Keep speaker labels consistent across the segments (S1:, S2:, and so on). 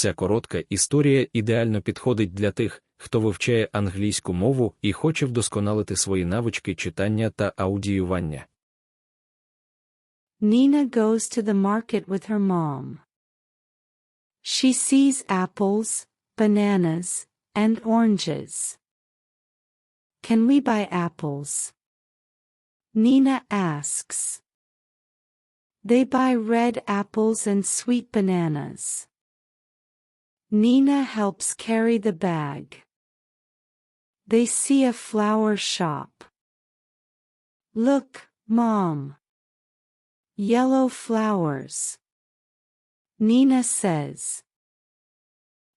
S1: Ця коротка історія ідеально підходить для тих, хто вивчає англійську мову і хоче вдосконалити свої навички читання та аудіювання.
S2: Nina goes to the market with her mom. She sees apples, bananas, and oranges. Can we buy apples? Nina asks. They buy red apples and sweet bananas. Nina helps carry the bag. They see a flower shop. Look, Mom. Yellow flowers. Nina says.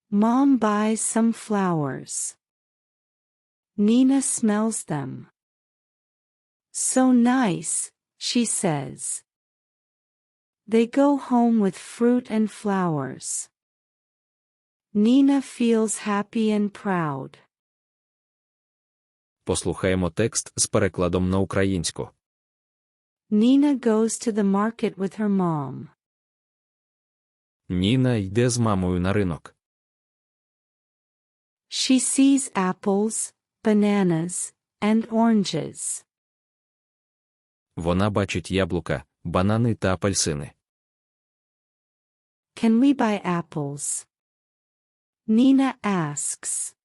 S2: Mom buys some flowers. Nina smells them. So nice, she says. They go home with fruit and flowers. Nina feels happy and proud.
S1: Послухаємо текст з перекладом на українську.
S2: Nina goes to the market with her mom.
S1: Ніна йде з мамою на ринок.
S2: She sees apples, bananas, and oranges.
S1: Вона бачить яблука, банани та апельсини.
S2: Can we buy apples? Nina asks.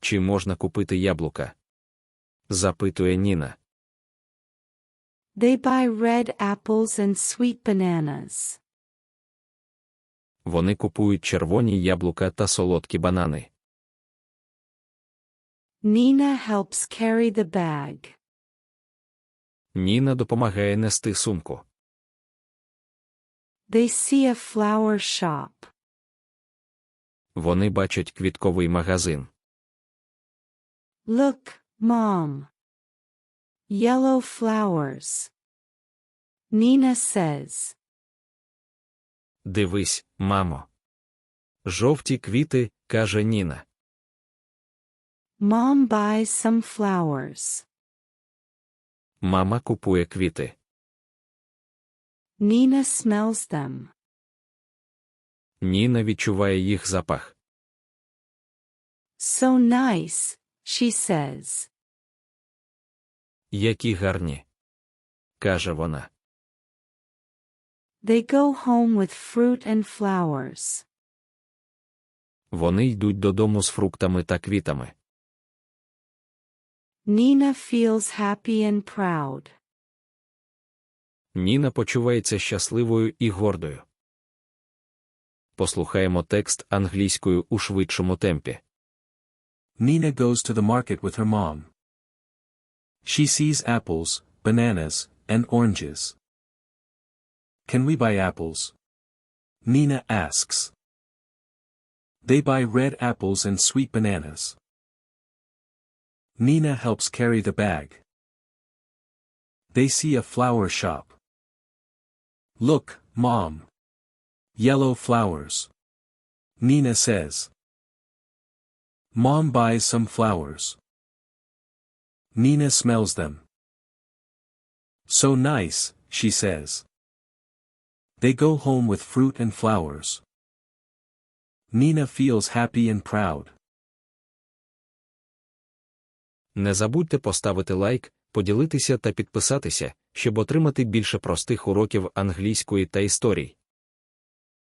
S1: Чи можна купити яблука? запитує Ніна.
S2: They buy red apples and sweet bananas.
S1: Вони купують червоні яблука та солодкі банани.
S2: Nina helps carry the bag.
S1: Ніна допомагає нести сумку.
S2: They see a flower shop.
S1: Вони бачать квітковий магазин.
S2: Look, Mom. Yellow flowers. Nina says.
S1: Дивись, мамо. Жовті квіти, каже Ніна.
S2: Mom buys some flowers.
S1: Мама купує квіти.
S2: Nina smells them.
S1: Ніна відчуває їх запах.
S2: So nice, she says.
S1: Які гарні. каже вона.
S2: They go home with fruit and flowers.
S1: Вони йдуть додому з фруктами та квітами.
S2: Nina feels happy and proud.
S1: Ніна почувається щасливою і гордою. Послухаємо текст англійською у швидшому темпі.
S3: Nina goes to the market with her mom. She sees apples, bananas, and oranges. Can we buy apples? Nina asks. They buy red apples and sweet bananas. Nina helps carry the bag. They see a flower shop. Look, Mom. Yellow flowers. Nina says. Mom buys some flowers. Nina smells them. So nice, she says. They go home with fruit and flowers. Nina feels happy and proud.
S1: Не забудьте поставити лайк, поділитися та підписатися, щоб отримати більше простих уроків англійської та історій.